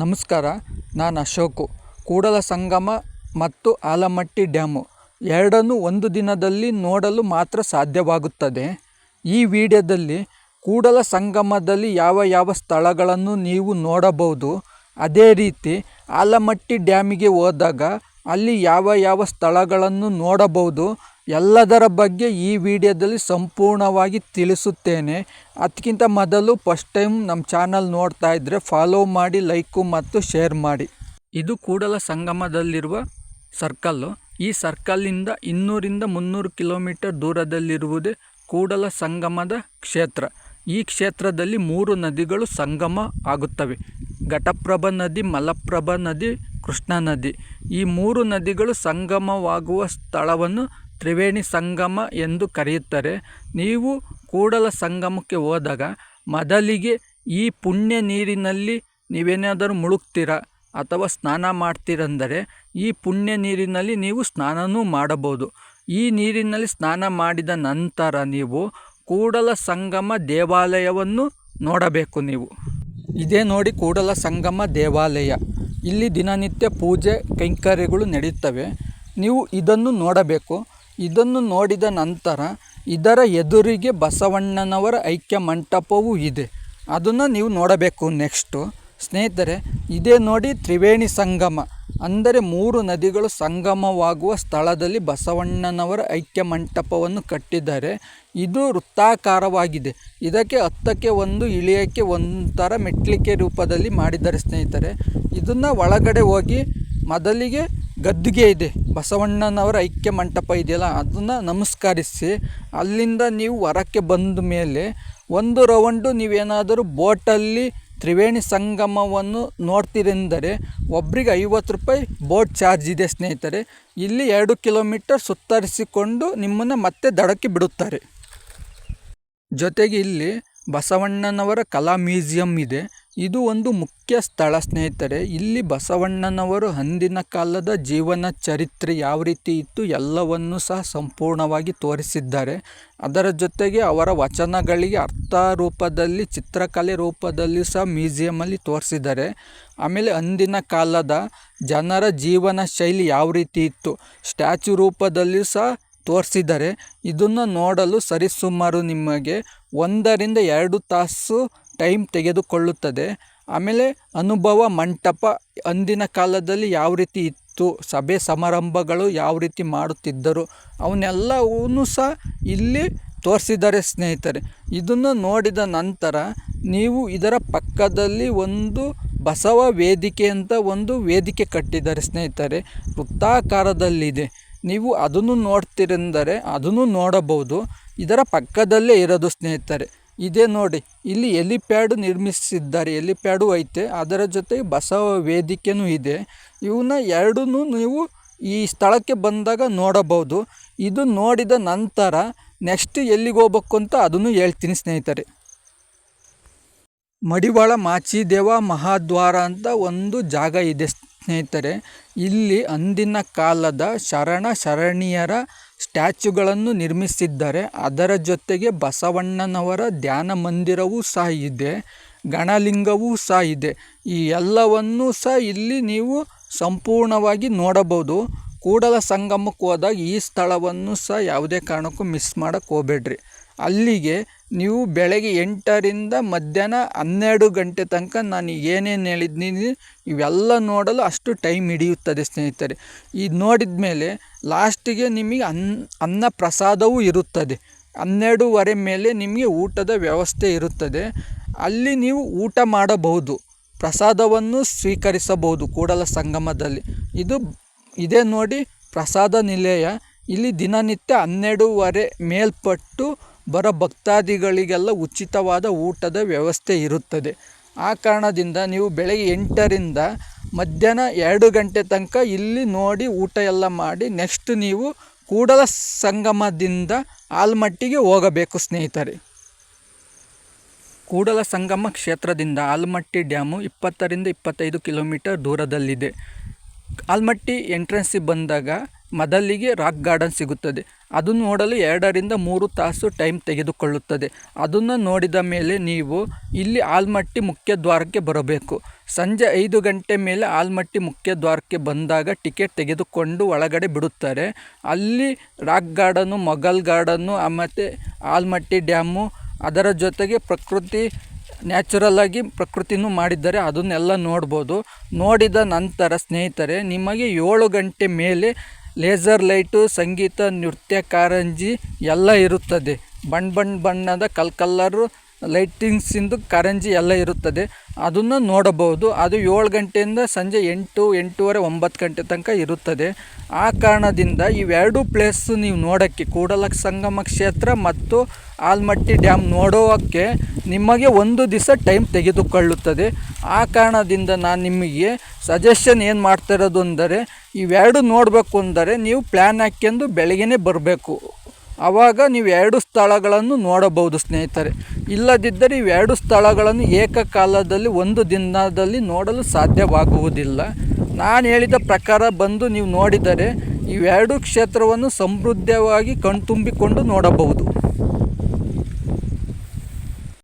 ನಮಸ್ಕಾರ, ನಾನು ಅಶೋಕು. ಕೂಡಲ ಸಂಗಮ ಮತ್ತು ಆಲಮಟ್ಟಿ ಡ್ಯಾಮು. ಎರಡನ್ನೂ ಒಂದು ದಿನದಲ್ಲಿ ನೋಡಲು ಮಾತ್ರ ಸಾಧ್ಯವಾಗುತ್ತದೆ. ಈ ವಿಡಿಯೋದಲ್ಲಿ ಕೂಡಲ ಸಂಗಮದಲ್ಲಿ ಯಾವ ಯಾವ ಸ್ಥಳಗಳನ್ನು ನೀವು ನೋಡಬಹುದು, ಅದೇ ರೀತಿ ಆಲಮಟ್ಟಿ ಡ್ಯಾಮಿಗೆ ಹೋದಾಗ ಅಲ್ಲಿ ಯಾವ ಯಾವ ಸ್ಥಳಗಳನ್ನು ನೋಡಬಹುದು ಎಲ್ಲದರ ಬಗ್ಗೆ ಈ ವಿಡಿಯೋದಲ್ಲಿ ಸಂಪೂರ್ಣವಾಗಿ ತಿಳಿಸುತ್ತೇನೆ. ಅದಕ್ಕಿಂತ ಮೊದಲು ಫಸ್ಟ್ ಟೈಮ್ ನಮ್ಮ ಚಾನಲ್ ನೋಡ್ತಾ ಇದ್ದರೆ ಫಾಲೋ ಮಾಡಿ ಲೈಕು ಮತ್ತು ಶೇರ್ ಮಾಡಿ. ಇದು ಕೂಡಲ ಸಂಗಮದಲ್ಲಿರುವ ಸರ್ಕಲ್ಲು ಈ ಸರ್ಕಲ್ಲಿಂದ ಇನ್ನೂರಿಂದ ಮುನ್ನೂರು ಕಿಲೋಮೀಟರ್ ದೂರದಲ್ಲಿರುವುದೇ ಕೂಡಲ ಸಂಗಮದ ಕ್ಷೇತ್ರ. ಈ ಕ್ಷೇತ್ರದಲ್ಲಿ ಮೂರು ನದಿಗಳು ಸಂಗಮ ಆಗುತ್ತವೆ. ಘಟಪ್ರಭಾ ನದಿ, ಮಲಪ್ರಭಾ ನದಿ, ಕೃಷ್ಣಾ ನದಿ. ಈ ಮೂರು ನದಿಗಳು ಸಂಗಮವಾಗುವ ಸ್ಥಳವನ್ನು ತ್ರಿವೇಣಿ ಸಂಗಮ ಎಂದು ಕರೆಯುತ್ತಾರೆ. ನೀವು ಕೂಡಲ ಸಂಗಮಕ್ಕೆ ಹೋದಾಗ ಮೊದಲಿಗೆ ಈ ಪುಣ್ಯ ನೀರಿನಲ್ಲಿ ನೀವೇನಾದರೂ ಮುಳುಗ್ತೀರಾ ಅಥವಾ ಸ್ನಾನ ಮಾಡ್ತೀರಂದರೆ ಈ ಪುಣ್ಯ ನೀರಿನಲ್ಲಿ ನೀವು ಸ್ನಾನವೂ ಮಾಡಬಹುದು. ಈ ನೀರಿನಲ್ಲಿ ಸ್ನಾನ ಮಾಡಿದ ನಂತರ ನೀವು ಕೂಡಲ ಸಂಗಮ ದೇವಾಲಯವನ್ನು ನೋಡಬೇಕು ನೀವು. ಇದೇ ನೋಡಿ ಕೂಡಲ ಸಂಗಮ ದೇವಾಲಯ. ಇಲ್ಲಿ ದಿನನಿತ್ಯ ಪೂಜೆ, ಕೈಂಕರ್ಯಗಳು ನಡೆಯುತ್ತವೆ ನೀವು ಇದನ್ನು ನೋಡಬೇಕು. ಇದನ್ನು ನೋಡಿದ ನಂತರ ಇದರ ಎದುರಿಗೆ ಬಸವಣ್ಣನವರ ಐಕ್ಯ ಮಂಟಪವೂ ಇದೆ. ಅದನ್ನು ನೀವು ನೋಡಬೇಕು ನೆಕ್ಸ್ಟು ಸ್ನೇಹಿತರೆ, ಇದೇ ನೋಡಿ ತ್ರಿವೇಣಿ ಸಂಗಮ. ಅಂದರೆ ಮೂರು ನದಿಗಳು ಸಂಗಮವಾಗುವ ಸ್ಥಳದಲ್ಲಿ ಬಸವಣ್ಣನವರ ಐಕ್ಯ ಮಂಟಪವನ್ನು ಕಟ್ಟಿದ್ದಾರೆ. ಇದು ವೃತ್ತಾಕಾರವಾಗಿದೆ. ಇದಕ್ಕೆ ಹತ್ತಕ್ಕೆ ಒಂದು, ಇಳಿಯಕ್ಕೆ ಒಂಥರ ಮೆಟ್ಟಲಿಕೆ ರೂಪದಲ್ಲಿ ಮಾಡಿದ್ದಾರೆ ಸ್ನೇಹಿತರೆ. ಇದನ್ನು ಒಳಗಡೆ ಹೋಗಿ ಮೊದಲಿಗೆ ಗದ್ದುಗೆ ಇದೆ. ಬಸವಣ್ಣನವರ ಐಕ್ಯ ಮಂಟಪ ಇದೆಯಲ್ಲ, ಅದನ್ನು ನಮಸ್ಕರಿಸಿ, ಅಲ್ಲಿಂದ ನೀವು ಹೊರಕ್ಕೆ ಬಂದ ಮೇಲೆ ಒಂದು ರೌಂಡು ನೀವೇನಾದರೂ ಬೋಟಲ್ಲಿ ತ್ರಿವೇಣಿ ಸಂಗಮವನ್ನು ನೋಡ್ತೀರೆಂದರೆ ಒಬ್ಬರಿಗೆ ಐವತ್ತು ರೂಪಾಯಿ ಬೋಟ್ ಚಾರ್ಜ್ ಇದೆ ಸ್ನೇಹಿತರೆ. ಇಲ್ಲಿ ಎರಡು ಕಿಲೋಮೀಟರ್ ಸುತ್ತರಿಸಿಕೊಂಡು ನಿಮ್ಮನ್ನು ಮತ್ತೆ ದಡಕ್ಕೆ ಬಿಡುತ್ತಾರೆ. ಜೊತೆಗೆ ಇಲ್ಲಿ ಬಸವಣ್ಣನವರ ಕಲಾ ಮ್ಯೂಸಿಯಂ ಇದೆ. ಇದು ಒಂದು ಮುಖ್ಯ ಸ್ಥಳ, ಸ್ನೇಹಿತರೆ. ಇಲ್ಲಿ ಬಸವಣ್ಣನವರು ಅಂದಿನ ಕಾಲದ ಜೀವನ ಚರಿತ್ರೆ ಯಾವ ರೀತಿ ಇತ್ತು ಎಲ್ಲವನ್ನೂ ಸಹ ಸಂಪೂರ್ಣವಾಗಿ ತೋರಿಸಿದ್ದಾರೆ. ಅದರ ಜೊತೆಗೆ ಅವರ ವಚನಗಳಿಗೆ ಅರ್ಥ ರೂಪದಲ್ಲಿ ಚಿತ್ರಕಲೆ ರೂಪದಲ್ಲಿ ಸಹ ಮ್ಯೂಸಿಯಮಲ್ಲಿ ತೋರಿಸಿದ್ದಾರೆ. ಆಮೇಲೆ ಅಂದಿನ ಕಾಲದ ಜನರ ಜೀವನ ಶೈಲಿ ಯಾವ ರೀತಿ ಇತ್ತು ಸ್ಟ್ಯಾಚು ರೂಪದಲ್ಲಿ ಸಹ ತೋರಿಸಿದ್ದಾರೆ. ಇದನ್ನು ನೋಡಲು ಸರಿಸುಮಾರು ನಿಮಗೆ ಒಂದರಿಂದ ಎರಡು ತಾಸು ಟೈಮ್ ತೆಗೆದುಕೊಳ್ಳುತ್ತದೆ. ಆಮೇಲೆ ಅನುಭವ ಮಂಟಪ ಅಂದಿನ ಕಾಲದಲ್ಲಿ ಯಾವ ರೀತಿ ಇತ್ತು, ಸಭೆ ಸಮಾರಂಭಗಳು ಯಾವ ರೀತಿ ಮಾಡುತ್ತಿದ್ದರು ಅವನ್ನೆಲ್ಲವೂ ಸಹ ಇಲ್ಲಿ ತೋರಿಸಿದ್ದಾರೆ ಸ್ನೇಹಿತರೆ. ಇದನ್ನು ನೋಡಿದ ನಂತರ ನೀವು ಇದರ ಪಕ್ಕದಲ್ಲಿ ಒಂದು ಬಸವ ವೇದಿಕೆ ಅಂತ ಒಂದು ವೇದಿಕೆ ಕಟ್ಟಿದ್ದಾರೆ ಸ್ನೇಹಿತರೆ. ವೃತ್ತಾಕಾರದಲ್ಲಿದೆ. ನೀವು ಅದನ್ನು ನೋಡ್ತಿರೆಂದರೆ ಅದನ್ನು ನೋಡಬಹುದು. ಇದರ ಪಕ್ಕದಲ್ಲೇ ಇರೋದು ಸ್ನೇಹಿತರೆ. ಇದೇ ನೋಡಿ. ಇಲ್ಲಿ ಎಲಿಪ್ಯಾಡ್ ನಿರ್ಮಿಸಿದ್ದಾರೆ. ಎಲಿಪ್ಯಾಡು ಐತೆ. ಅದರ ಜೊತೆ ಬಸವ ವೇದಿಕೆಯೂ ಇದೆ. ಇವನ್ನ ಎರಡೂ ನೀವು ಈ ಸ್ಥಳಕ್ಕೆ ಬಂದಾಗ ನೋಡಬಹುದು. ಇದು ನೋಡಿದ ನಂತರ ನೆಕ್ಸ್ಟ್ ಎಲ್ಲಿಗೆ ಹೋಗ್ಬೇಕು ಅಂತ ಅದನ್ನು ಹೇಳ್ತೀನಿ ಸ್ನೇಹಿತರೆ. ಮಡಿವಾಳ ಮಾಚಿದೇವ ಮಹಾದ್ವಾರ ಅಂತ ಒಂದು ಜಾಗ ಇದೆ ಸ್ನೇಹಿತರೆ. ಇಲ್ಲಿ ಅಂದಿನ ಕಾಲದ ಶರಣ ಶರಣಿಯರ ಸ್ಟ್ಯಾಚುಗಳನ್ನು ನಿರ್ಮಿಸಿದ್ದಾರೆ ಅದರ ಜೊತೆಗೆ ಬಸವಣ್ಣನವರ ಧ್ಯಾನ ಮಂದಿರವೂ ಸಹ ಇದೆ, ಗಣಲಿಂಗವೂ ಸಹ ಇದೆ. ಈ ಎಲ್ಲವನ್ನೂ ಸಹ ಇಲ್ಲಿ ನೀವು ಸಂಪೂರ್ಣವಾಗಿ ನೋಡಬಹುದು. ಕೂಡಲ ಸಂಗಮಕ್ಕೆ ಹೋದಾಗ ಈ ಸ್ಥಳವನ್ನು ಸಹ ಯಾವುದೇ ಕಾರಣಕ್ಕೂ ಮಿಸ್ ಮಾಡೋಕ್ಕೆ ಹೋಗ್ಬೇಡ್ರಿ. ಅಲ್ಲಿಗೆ ನೀವು ಬೆಳಗ್ಗೆ ಎಂಟರಿಂದ ಮಧ್ಯಾಹ್ನ ಹನ್ನೆರಡು ಗಂಟೆ ತನಕ ನಾನು ಏನೇನು ಹೇಳಿದ್ದೀನಿ ಇವೆಲ್ಲ ನೋಡಲು ಅಷ್ಟು ಟೈಮ್ ಹಿಡಿಯುತ್ತದೆ ಸ್ನೇಹಿತರೆ. ಇದು ನೋಡಿದ ಮೇಲೆ ಲಾಸ್ಟಿಗೆ ನಿಮಗೆ ಅನ್ನ ಅನ್ನ ಪ್ರಸಾದವೂ ಇರುತ್ತದೆ. ಹನ್ನೆರಡೂವರೆ ಮೇಲೆ ನಿಮಗೆ ಊಟದ ವ್ಯವಸ್ಥೆ ಇರುತ್ತದೆ. ಅಲ್ಲಿ ನೀವು ಊಟ ಮಾಡಬಹುದು. ಪ್ರಸಾದವನ್ನು ಸ್ವೀಕರಿಸಬಹುದು ಕೂಡಲ ಸಂಗಮದಲ್ಲಿ. ಇದು ಇದೇ ನೋಡಿ, ಪ್ರಸಾದ ನಿಲಯ. ಇಲ್ಲಿ ದಿನನಿತ್ಯ ಹನ್ನೆರಡೂವರೆ ಮೇಲ್ಪಟ್ಟು ಬರೋ ಭಕ್ತಾದಿಗಳಿಗೆಲ್ಲ ಉಚಿತವಾದ ಊಟದ ವ್ಯವಸ್ಥೆ ಇರುತ್ತದೆ. ಆ ಕಾರಣದಿಂದ ನೀವು ಬೆಳಗ್ಗೆ ಎಂಟರಿಂದ ಮಧ್ಯಾಹ್ನ ಎರಡು ಗಂಟೆ ತನಕ ಇಲ್ಲಿ ನೋಡಿ ಊಟ ಎಲ್ಲ ಮಾಡಿ, ನೆಕ್ಸ್ಟ್ ನೀವು ಕೂಡಲ ಸಂಗಮದಿಂದ ಆಲ್ಮಟ್ಟಿಗೆ ಹೋಗಬೇಕು ಸ್ನೇಹಿತರೆ. ಕೂಡಲ ಸಂಗಮ ಕ್ಷೇತ್ರದಿಂದ ಆಲ್ಮಟ್ಟಿ ಡ್ಯಾಮು ಇಪ್ಪತ್ತರಿಂದ ಇಪ್ಪತ್ತೈದು ಕಿಲೋಮೀಟರ್ ದೂರದಲ್ಲಿದೆ. ಆಲ್ಮಟ್ಟಿ ಎಂಟ್ರೆನ್ಸಿಗೆ ಬಂದಾಗ ಮೊದಲಿಗೆ ರಾಕ್ ಗಾರ್ಡನ್ ಸಿಗುತ್ತದೆ. ಅದು ನೋಡಲು ಎರಡರಿಂದ ಮೂರು ತಾಸು ಟೈಮ್ ತೆಗೆದುಕೊಳ್ಳುತ್ತದೆ. ಅದನ್ನು ನೋಡಿದ ಮೇಲೆ ನೀವು ಇಲ್ಲಿ ಆಲ್ಮಟ್ಟಿ ಮುಖ್ಯ ದ್ವಾರಕ್ಕೆ ಬರಬೇಕು. ಸಂಜೆ ಐದು ಗಂಟೆ ಮೇಲೆ ಆಲ್ಮಟ್ಟಿ ಮುಖ್ಯ ದ್ವಾರಕ್ಕೆ ಬಂದಾಗ ಟಿಕೆಟ್ ತೆಗೆದುಕೊಂಡು ಒಳಗಡೆ ಬಿಡುತ್ತಾರೆ. ಅಲ್ಲಿ ರಾಕ್ ಗಾರ್ಡನ್ನು ಮೊಘಲ್ ಗಾರ್ಡನ್ನು ಮತ್ತು ಆಲ್ಮಟ್ಟಿ ಡ್ಯಾಮು ಅದರ ಜೊತೆಗೆ ಪ್ರಕೃತಿ ನ್ಯಾಚುರಲ್ ಆಗಿ ಪ್ರಕೃತಿನೂ ಮಾಡಿದ್ದಾರೆ, ಅದನ್ನೆಲ್ಲ ನೋಡ್ಬೋದು. ನೋಡಿದ ನಂತರ ಸ್ನೇಹಿತರೆ, ನಿಮಗೆ ಏಳು ಗಂಟೆ ಮೇಲೆ ಲೇಸರ್ ಲೈಟು, ಸಂಗೀತ, ನೃತ್ಯ, ಕಾರಂಜಿ ಎಲ್ಲ ಇರುತ್ತದೆ. ಬಣ್ಣ ಬಣ್ಣ ಬಣ್ಣದ ಕಲ್ ಕಲ್ಲರು ಲೈಟಿಂಗ್ಸಿಂದು ಕಾರಂಜಿ ಎಲ್ಲ ಇರುತ್ತದೆ. ಅದನ್ನು ನೋಡಬಹುದು. ಅದು ಏಳು ಗಂಟೆಯಿಂದ ಸಂಜೆ ಎಂಟು, ಎಂಟೂವರೆ, ಒಂಬತ್ತು ಗಂಟೆ ತನಕ ಇರುತ್ತದೆ. ಆ ಕಾರಣದಿಂದ ಇವೆರಡು ಪ್ಲೇಸ್ ನೀವು ನೋಡೋಕ್ಕೆ ಕೂಡಲ ಸಂಗಮ ಕ್ಷೇತ್ರ ಮತ್ತು ಆಲ್ಮಟ್ಟಿ ಡ್ಯಾಮ್ ನೋಡೋಕ್ಕೆ ನಿಮಗೆ ಒಂದು ದಿವಸ ಟೈಮ್ ತೆಗೆದುಕೊಳ್ಳುತ್ತದೆ. ಆ ಕಾರಣದಿಂದ ನಾನು ನಿಮಗೆ ಸಜೆಷನ್ ಏನು ಮಾಡ್ತಿರೋದು ಅಂದರೆ, ಇವೆರಡು ನೋಡಬೇಕು ಅಂದರೆ ನೀವು ಪ್ಲ್ಯಾನ್ ಹಾಕ್ಕೊಂಡು ಬೆಳಗ್ಗೆನೇ ಬರಬೇಕು. ಆವಾಗ ನೀವು ಎರಡು ಸ್ಥಳಗಳನ್ನು ನೋಡಬಹುದು, ಸ್ನೇಹಿತರೆ. ಇಲ್ಲದಿದ್ದರೆ ಇವೆರಡು ಸ್ಥಳಗಳನ್ನು ಏಕಕಾಲದಲ್ಲಿ, ಒಂದು ದಿನದಲ್ಲಿ ನೋಡಲು ಸಾಧ್ಯವಾಗುವುದಿಲ್ಲ. ನಾನು ಹೇಳಿದ ಪ್ರಕಾರ ಬಂದು ನೀವು ನೋಡಿದರೆ ಇವೆರಡು ಕ್ಷೇತ್ರವನ್ನು ಸಮೃದ್ಧವಾಗಿ ಕಣ್ತುಂಬಿಕೊಂಡು ನೋಡಬಹುದು.